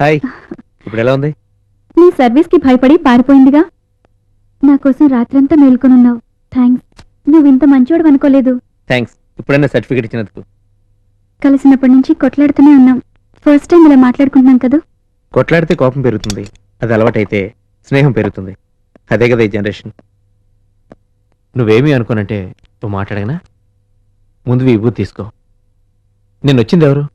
Hi. ఇప్పుడు ఎలా ఉంది? నీ సర్వీస్కి భయపడి పారిపోయిందిగా. నా కోసం రాత్రంతా మేల్కొనున్నావు. థ్యాంక్స్ నువ్వు ఇంత మంచివాడు అనుకోలేదు. థ్యాంక్స్ ఇప్పుడైనా సర్టిఫికేట్ ఇచ్చినందుకు. కలిసినప్పటి నుంచి కొట్లాడుతూనే ఉన్నాం. ఫస్ట్ టైం ఇలా మాట్లాడుకుంటున్నాం కదా? కొట్లాడితే కోపం పెరుగుతుంది. అది అలవాటైతే స్నేహం పెరుగుతుంది. అదే కదా ఈ జనరేషన్. నువ్వేమీ అనుకోనంటే నువ్వు మాట్లాడగనా? ముందు విభూతి తీసుకో. నేను వచ్చింది ఎవరు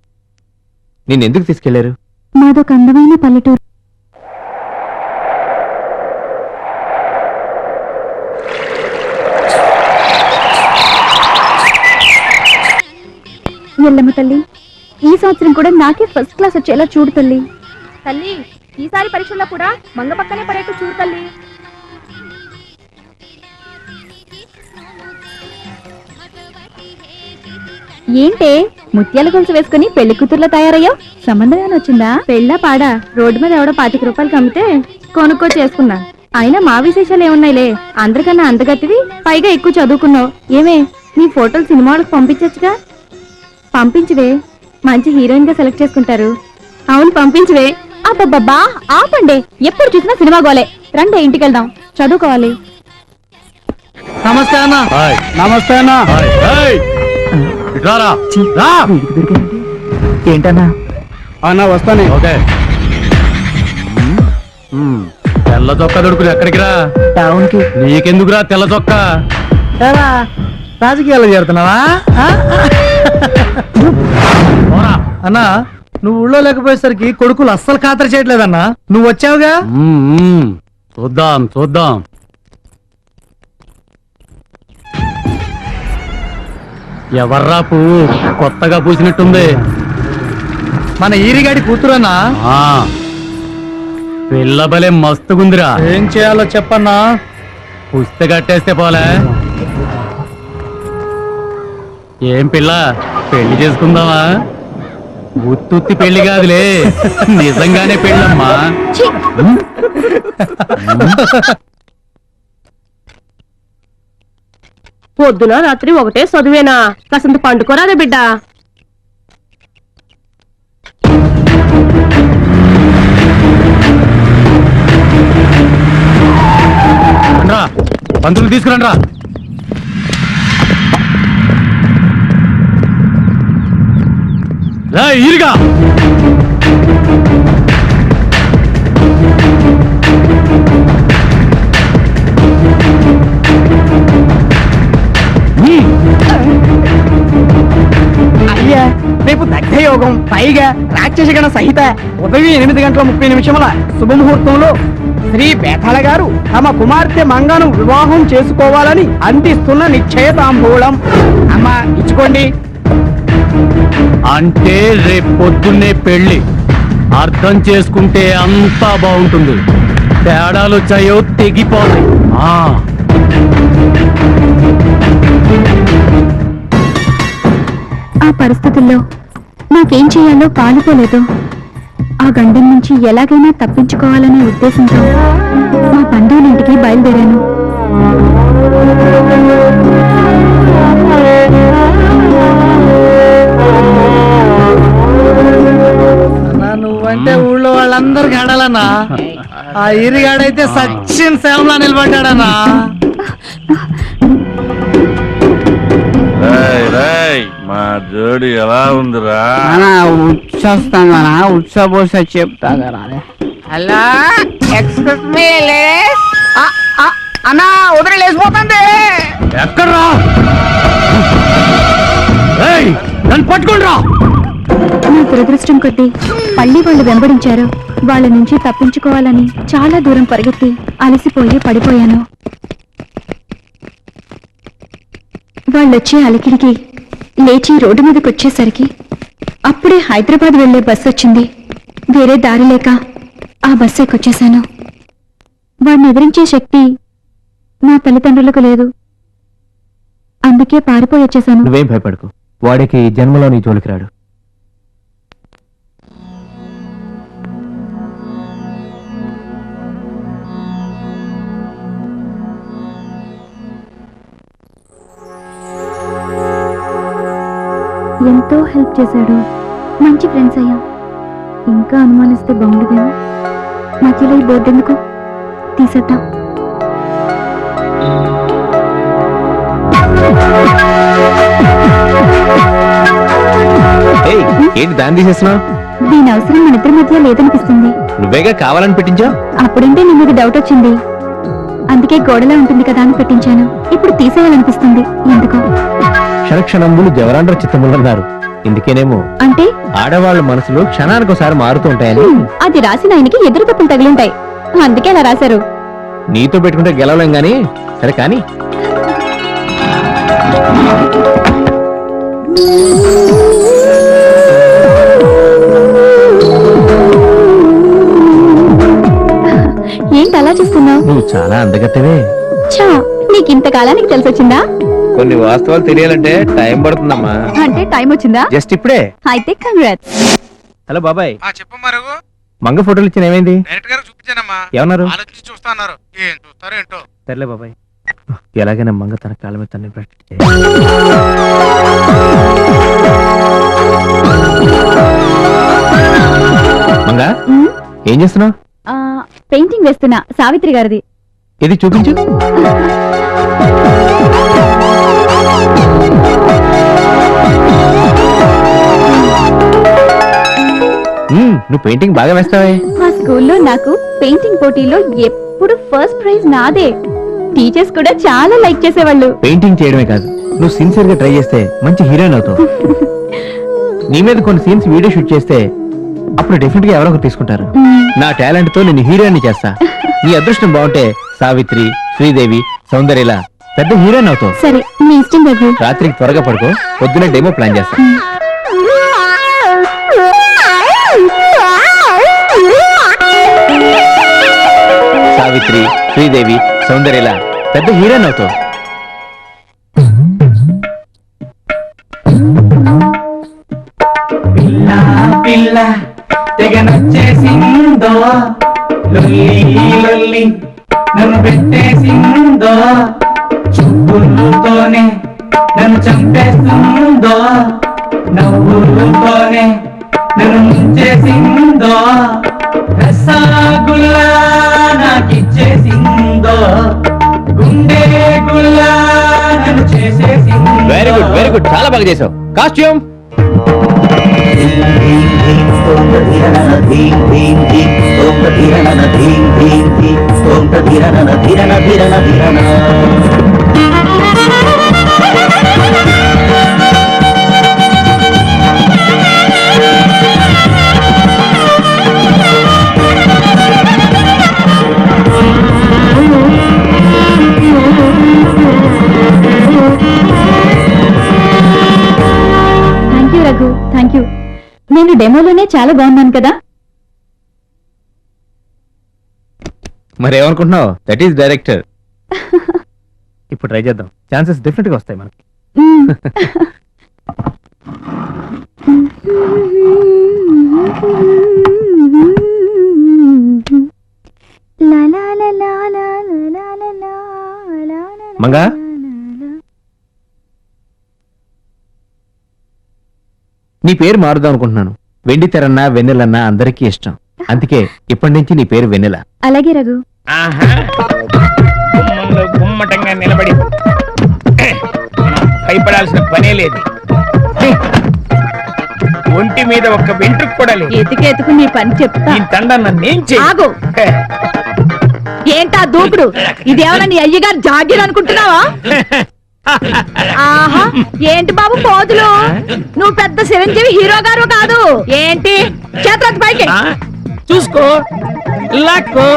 నేను ఎందుకు తీసుకెళ్ళారు? మాదొక అందమైన పల్లెటూరు. ఎల్లమ్మ తల్లి ఈ సంవత్సరం కూడా నాకే ఫస్ట్ క్లాస్ వచ్చేలా చూడు తల్లి. తల్లి ఈసారి పరీక్షల్లో కూడా మంగ పక్కనే పడేట్టు చూడు తల్లి. ఏంటే? ముత్యాల గొలుసు వేసుకుని పెళ్ళి కూతుర్లో తయారయ్యావు సంబంధం ఏమైనా వచ్చిందా? పెళ్ళా పాడా? రోడ్డు మీద ఎవడో పాతిక రూపాయలకి అమ్మితే కొనుక్కో చేసుకున్నా. అయినా మా విశేషాలు ఏమున్నాయిలే? అందరికన్నా అందగత్తివి? పైగా ఎక్కువ చదువుకున్నావు. ఏమే? నీ ఫోటోలు సినిమాలకు పంపించచ్చుగా? పంపించవే. మంచి హీరోయిన్గా సెలెక్ట్ చేసుకుంటారు. అవును పంపించవే. అబ్బబ్బబ్బా! ఆపండి. ఎప్పుడు చూసినా సినిమా గోలే. రండి ఇంటికి వెళ్దాం చదువుకోవాలి. నమస్తే అన్న. హాయ్. నమస్తే అన్న. రారా రా. ఏంటన్నా? అన్న వస్తానే. ఓకే. తెల్ల చొక్కా దొడుకుని ఎక్కడికి రా? టౌన్కి నీకెందుకురా తెల్ల చొక్కా? రాజకీయాలు చేరుతున్నావా. అన్నా నువ్వు ఊళ్ళో లేకపోయేసరికి కొడుకులు అస్సలు ఖాతరు చేయట్లేదన్నా. నువ్వు వచ్చావుగా. చూద్దాం చూద్దాం. ఎవర్రా పువ్వు? కొత్తగా పూసినట్టుంది. మన ఈరిగాడి కూతురన్నా? ఆ. పిల్లబలే మస్తుగుందిరా. ఏం చేయాలో చెప్పన్నా? పుస్తక కట్టేస్తే పోలే. ఏం పిల్ల? పెళ్ళి చేసుకుందామా? ఉత్తుత్తి పెళ్ళి కాదులే. నిజంగానే పెళ్ళమ్మా. పొద్దున రాత్రి ఒకటే చదువేనా? కాసంత పండుకోరాదే బిడ్డ. పంతులు తీసుకురండి రా ఈరుగా. దగ్ధయోగం పైగా రాక్షసగణ సహిత ఉదయం ఎనిమిది గంటల ముప్పై నిమిషముల శుభముహూర్తంలో శ్రీ బేతాళ గారు తమ కుమార్తె మంగను వివాహం చేసుకోవాలని అందిస్తున్న నిశ్చయతాంబూలం. అమ్మా ఇచ్చుకోండి. అంటే రేపు పొద్దున్నే పెళ్ళి అర్థం చేసుకుంటే అంతా బాగుంటుంది. తేడాలు వచ్చాయో తెగిపోతాయి. ఆ పరిస్థితుల్లో నాకేం చేయాలో పాలుపోలేదు ఆ గండం నుంచి ఎలాగైనా తప్పించుకోవాలనే ఉద్దేశంతో మా బంధువులింటికి బయలుదేరాను. నువ్వంటే ఊళ్ళో వాళ్ళందరికి ఆడాలన్నా ఆ ఇరిగాడైతే సచిన్ సేవలా నిలబడ్డాడన్నా? మా జోడి ఎలా ఉందిరా? ఉచ్చేస్తానా ఉచ్చబోస చెప్తా హలో ఎక్స్క్యూజ్ మీ లేడీస్ అన్నా ఉదరి లేచిపోతుంది. ఎక్కడ్రా? నన్ను పట్టుకోండి రా నా దురదృష్టం కొద్దీ పల్లి వాళ్ళు వెంబడించారు. వాళ్ళ నుంచి తప్పించుకోవాలని చాలా దూరం పరిగెత్తి అలసిపోయి పడిపోయాను. వాళ్ళొచ్చే అలికిడికి లేచి రోడ్డు మీదకి వచ్చేసరికి అప్పుడే హైదరాబాద్ వెళ్ళే బస్సు వచ్చింది. వేరే దారి లేక ఆ బస్సు ఎక్కొచ్చేశాను వాడిని ఎదిరించే శక్తి నా తల్లిదండ్రులకు లేదు. అందుకే పారిపోయి వచ్చేశాను నువ్వేం భయపడకు. వాడికి జన్మలో నీ జోలికి రాడు. ఎంతో హెల్ప్ చేశాడు. మంచి ఫ్రెండ్స్ అయ్యాం. ఇంకా అనుమానిస్తే బాగుండదేమో? మధ్యలో ఈ బోర్డు ఎందుకు? తీసేద్దాం. ఏంటి దాన్ని దీని అవసరం మన ఇద్దరి మధ్య లేదనిపిస్తుంది. నువ్వేగా కావాలని పెట్టించావు అప్పుడంటే నీ మీద డౌట్ వచ్చింది. అందుకే గోడలా ఉంటుంది కదా అని పెట్టించాను. ఇప్పుడు తీసేయాలనిపిస్తుంది. ఎందుకో? క్షణక్షణంబులు జవరాండ్ర చిత్తములన్నారు. ఇందుకేనేమో? అంటే? ఆడవాళ్ళ మనసులు క్షణానికి ఒకసారి మారుతూ ఉంటాయని. అది రాసిన ఆయనకి ఎదురు తప్పులు తగిలింటాయి. అందుకే అలా రాశారు. నీతో పెట్టుకుంటే గెలవలేం గాని సరే కానీ. ఏంటి అలా చూస్తున్నావు? నువ్వు చాలా అందగత్తవే. చా నీకు ఇంతకాలానికి తెలిసొచ్చిందా? కొన్ని వాస్తవాలు తెలియాలంటే టైం పడుతుందమ్మా. అంటే టైం వచ్చిందా? జస్ట్ ఇప్పుడే. అయితే కంగ్రాట్స్ హలో బాబాయ్. ఆ చెప్పమ్మా రఘు మంగ ఫోటోలు ఇచ్చిన ఏమైంది? డైరెక్ట్ గారు చూపించానమ్మా. ఏమన్నారు ఆలోచించి చూస్తా అన్నారు. ఏం చూస్తారో ఏంటో. సర్లే బాబాయ్. ఎలాగైనా మంగ తన కాళ్ళ మీద తన్ని మంగ ఏం చేస్తున్నావు? పెయింటింగ్ వేస్తున్నా సావిత్రి గారిది. ఇది చూపించు. నువ్వు పెయింటింగ్ బాగా వేస్తావే. మా స్కూల్లో నాకు పెయింటింగ్ పోటీలో ఎప్పుడు ఫస్ట్ ప్రైజ్ నాదే. టీచర్స్ కూడా చాలా లైక్ చేసేవాళ్ళు. పెయింటింగ్ చేయడమే కాదు నువ్వు సిన్సియర్గా ట్రై చేస్తే మంచి హీరోయిన్ అవుతావు. నీ మీద కొన్ని సీన్స్ వీడియో షూట్ చేస్తే అప్పుడు డెఫినెట్గా ఎవరో ఒకరు తీసుకుంటారు. నా టాలెంట్తో నేను హీరోయిన్ చేస్తా. నీ అదృష్టం బాగుంటే సావిత్రి శ్రీదేవి సౌందర్యలా పెద్ద హీరోయిన్ అవుతావు సరే మీ ఇష్టం రఘు రాత్రికి త్వరగా పడుకో పొద్దున డెమో ప్లాన్ చేస్తా. సావిత్రి శ్రీదేవి సౌందర్యలా పెద్ద హీరోయిన్ అవుతావు పిల్ల తెగ నచ్చేసిందో లొల్లి లొల్లి నన్ను పెట్టేసిందో చూపులతోనే నన్ను చంపేస్తుందో నవ్వులతోనే నన్ను ముంచేసిందో రసగుల్లా నాకిచ్చేసిందో గుండె గుల్లా నన్ను చేసేసిందో. వెరీ గుడ్ వెరీ గుడ్ చాలా బాగా చేసావు. Costume thank you Raghu thank you నేను డెమోలోనే చాలా బాగున్నాను కదా? మరి ఏమనుకుంటున్నావు దట్ ఈస్ డైరెక్టర్ ఇప్పుడు ట్రై చేద్దాం. ఛాన్సెస్ డెఫినెట్గా వస్తాయి మనకి. నీ పేరు మారుదాం అనుకుంటున్నాను. వెండి తెరన్నా వెన్నెలన్నా అందరికీ ఇష్టం. అందుకే ఇప్పటి నుంచి నీ పేరు వెన్నెల. అలాగే రఘు. నిలబడి భయపడాల్సిన పనే లేదు. ఒంటి మీద ఒక్క వెంట్రుకు కూడా లేదు. ఎతికి ఎతుకు నీ పని చెప్తా. ఈ తండ నన్నేం చెయ్యి ఆగు. ఏంటా దూకుడు? ఇదేమన్నా నీ అయ్యగారు జాగీర్ అనుకుంటున్నావా? ఆహా! ఏంటి బాబు పోతులు? నువ్వు పెద్ద చిరంజీవి హీరో గారు కాదు. ఏంటి? చేతులకు పైకి. ఆ, చూసుకో. లాక్కో.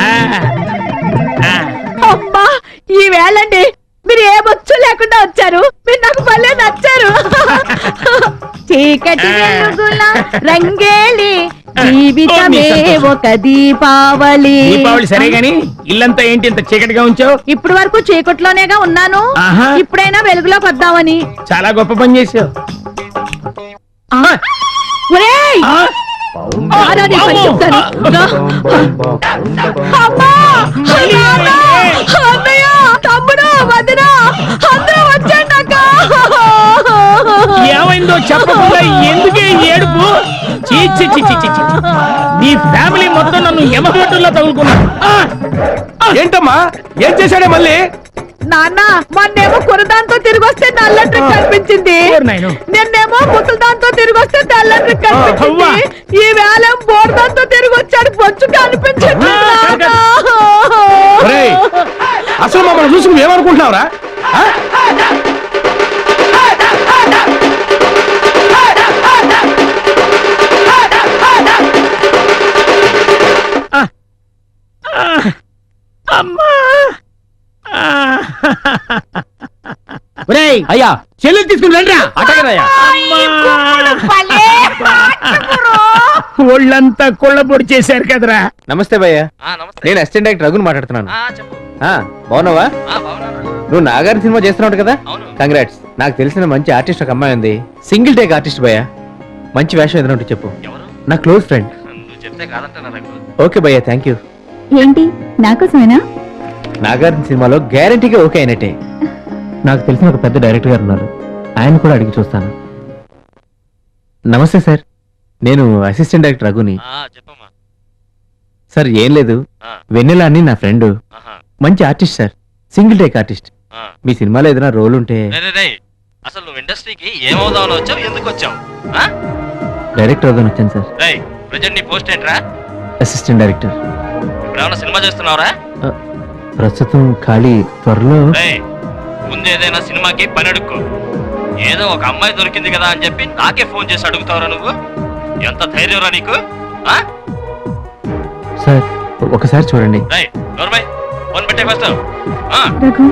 ఆ, ఆ. వేళండి మీరు ఏ బొచ్చు లేకుండా వచ్చారు? మీరు నాకు భలే నచ్చారు. చీకటి వెలుగుల రంగేలి జీవితమే ఒక దీపావళి. దీపావళి సరే గాని ఇల్లంతా ఏంటి ఇంత చీకటిగా ఉంచావు? ఇప్పుడు వరకు చీకట్లోనేగా ఉన్నాను. ఆహా. ఇప్పుడైనా వెలుగులోకి వద్దామని. చాలా గొప్ప పని చేసావు ఆ, ఒరేయ్! ఆ, ఆరా నీ పని చెప్తాను. రా. అమ్మా! అన్నయ్య! తమ్ముడు! వదిన! అందరూ వచ్చేయండి అక్క! ఏమైందో చెప్పకుండా ఎందుకే ఈ ఏడుపు చీ, చీ, చీ, చీ, చీ, చీ. నీ ఫ్యామిలీ మొత్తం నన్ను యమగట్టుల్లో తగులుకున్నాను ఆ! ఏంటమ్మా ఏం చేశాడే మళ్ళీ నాన్న మొన్నేమో కురదాంతో తిరిగి వస్తే నల్ల ట్రిక్ కనిపించింది ఓరి నాయనో. నిన్నేమో ముసల్దాంతో తిరిగి వస్తే తెల్ల ట్రిక్ కనిపించింది. ఈ వేళ బోర్దాంతో తిరిగి వచ్చాడు బొచ్చు కనిపించింది ఆ, అసలు మమ్మల్ని చూసి నువ్వేమనుకుంటున్నావురా అయ్యా. చెల్లి తీసుకుని రండిరా అటగదయ్యా ఒళ్ళంతా కొళ్ళబొడి చేశారు కదరా. నమస్తే భయ్య. నేను అసిస్టెంట్ డైరెక్టర్ రఘుని మాట్లాడుతున్నాను. ఆ, బాగున్నావా? నువ్వు నాగార్జున సినిమా చేస్తున్నావు కదా? కంగ్రాట్స్ నాకు తెలిసిన మంచి ఆర్టిస్ట్ ఒక అమ్మాయి ఉంది. సింగిల్ టేక్ ఆర్టిస్ట్ భయ్య. మంచి వేషం ఏదైనా ఉంటే చెప్పు. నా క్లోజ్ ఫ్రెండ్ ఓకే భయ్య థ్యాంక్ యూ ఏంటి? నాకోసమేనా నాగార్జున సినిమాలో గ్యారంటీగా ఓకే అయినట్టే. నాకు తెలిసిన ఒక పెద్ద డైరెక్టర్ గారు ఉన్నారు. ఆయన కూడా అడిగి చూస్తాను. నమస్తే సార్. నేను అసిస్టెంట్ డైరెక్టర్ రఘుని. చెప్పమ్మా. సార్ ఏం లేదు. వెన్నెల అని నా ఫ్రెండ్ మంచి artist sir. Single take artist మీ సినిమాలో ఏదైనా రోల్ ఉంటే. అసలు నువ్వు ఇండస్ట్రీకి ఏమవుదామని వచ్చావు? ఎందుకు వచ్చావు? డైరెక్టర్ అవుదాని వచ్చాను సార్. ప్రజెంట్ నీ పోస్ట్ ఏంట్రా? అసిస్టెంట్ డైరెక్టర్ ఇప్పుడు సినిమా చేస్తున్నావురా? ప్రస్తుతం ఖాళీ త్వరలో. రేయ్ ముందు ఏదైనా సినిమాకి పని అడుక్కో. ఏదో ఒక అమ్మాయి దొరికింది కదా అని చెప్పి నాకే ఫోన్ చేసి అడుగుతావురా నువ్వు? ఎంత ధైర్యంరా నీకు? ఆ? సార్ ఒకసారి చూడండి. ఫోన్ పెట్టే ఫస్ట్ రఘు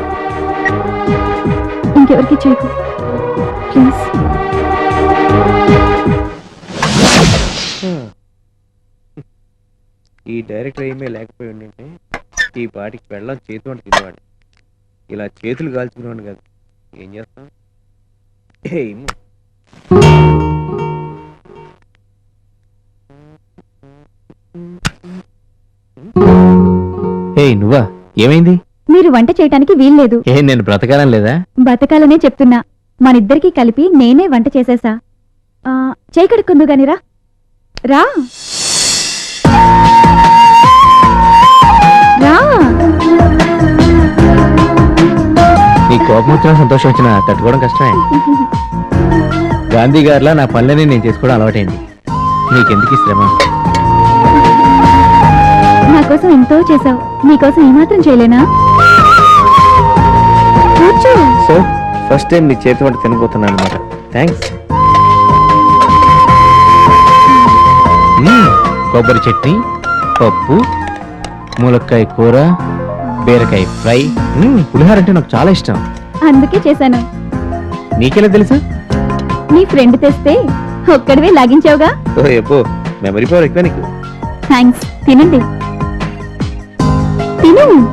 ఇంకెవరికి చేయకు? ప్లీజ్. ఈ డైరెక్టర్ ఏమీ లేకపోయి ఉండింటే ఈ పాటికి వెళ్ళం చేతి వంట తినేవాడు. ఇలా చేతులు కాల్చుకునేవాడు కాదు. ఏం చేస్తాం? ఏం ఏయ్ నువ్వా? ఏమైంది? మీరు వంట చేయటానికి వీల్లేదు. ఏ నేను బ్రతకాలం లేదా? బతకాలనే చెప్తున్నా. మనిద్దరికీ కలిపి నేనే వంట చేసేసా. ఆ, చేయి కడుక్కుందు గాని రా. రా. రా. నీ కోపం వచ్చినా సంతోషం వచ్చినా తట్టుకోవడం కష్టమే. గాంధీ గారిలా నా పనులని నేను చేసుకోవడం అలవాటైంది. నీకెందుకు ఈ శ్రమ? నా కోసం ఎంతో చేసావు నీకోసం ఏమాత్రం చేయలేనా? కూర్చో. సో ఫస్ట్ టైం నీ చేతి వంట తినబోతున్నాను అనమాట థ్యాంక్స్ కొబ్బరి చట్నీ పప్పు ములక్కాయ కూర బీరకాయ ఫ్రై. పులిహోర అంటే నాకు చాలా ఇష్టం. అందుకే చేశాను. నీకెలా తెలుసా? నీ ఫ్రెండ్ తెస్తే ఒక్కడివే లాగించావుగా. ఓ ఎప్పో మెమరీ పవర్ ఎక్కువ నీకు. థ్యాంక్స్. తినండి. తిను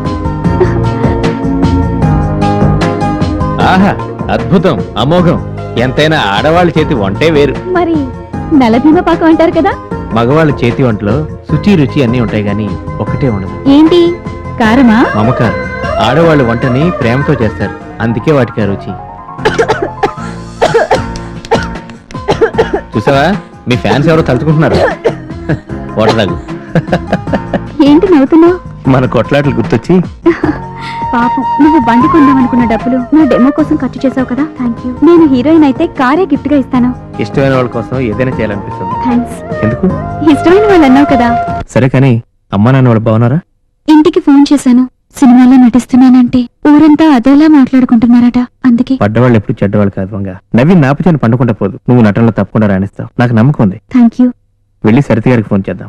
ఆహా అద్భుతం అమోఘం. ఎంతైనా ఆడవాళ్ళ చేతి వంటే వేరు. మరి నలభీమ పాకం అంటారు కదా? మగవాళ్ళ చేతి వంటలో శుచి రుచి అన్నీ ఉంటాయి గాని ఒకటే ఉండదు. ఏంటి? కారమా? మమకారం. ఆడవాళ్ళు వంటని ప్రేమతో చేస్తారు. అందుకే వాటికి ఆ రుచి. చూసావా? మీ ఫ్యాన్స్ ఎవరో తలుచుకుంటున్నారు. ఏంటి నవ్వుతున్నావు? మన కొట్లాటలు గుర్తొచ్చి. పాపం నువ్వు బండి కొందామనుకున్న డబ్బులు నా డెమో కోసం ఖర్చు చేసావు కదా? థ్యాంక్ యూ నేను హీరోయిన్ అయితే కారే గిఫ్ట్గా ఇస్తాను. ఇష్టమైన వాళ్ళ కోసం ఏదైనా చేయాలనిపిస్తుంది. థ్యాంక్స్ ఎందుకు? ఇష్టమైన వాళ్ళు అన్నావు కదా. సరే కానీ అమ్మా నాన్న వాళ్ళు బాగున్నారా? ఇంటికి ఫోన్ చేశాను. సినిమాలో నటిస్తున్నానంటే ఊరంతా అదోలా మాట్లాడుకుంటున్నారట. అందుకే. పడ్డవాళ్ళు ఎప్పుడు చెడ్డవాళ్ళు కాదు వంగ. నవ్వి నాపచాన్ని పండుకుంటా పోదు. నువ్వు నటనలో తప్పకుండా రాణిస్తావు. నాకు నమ్మకం ఉంది. థ్యాంక్ యూ వెళ్ళి సరితి గారికి ఫోన్ చేద్దాం.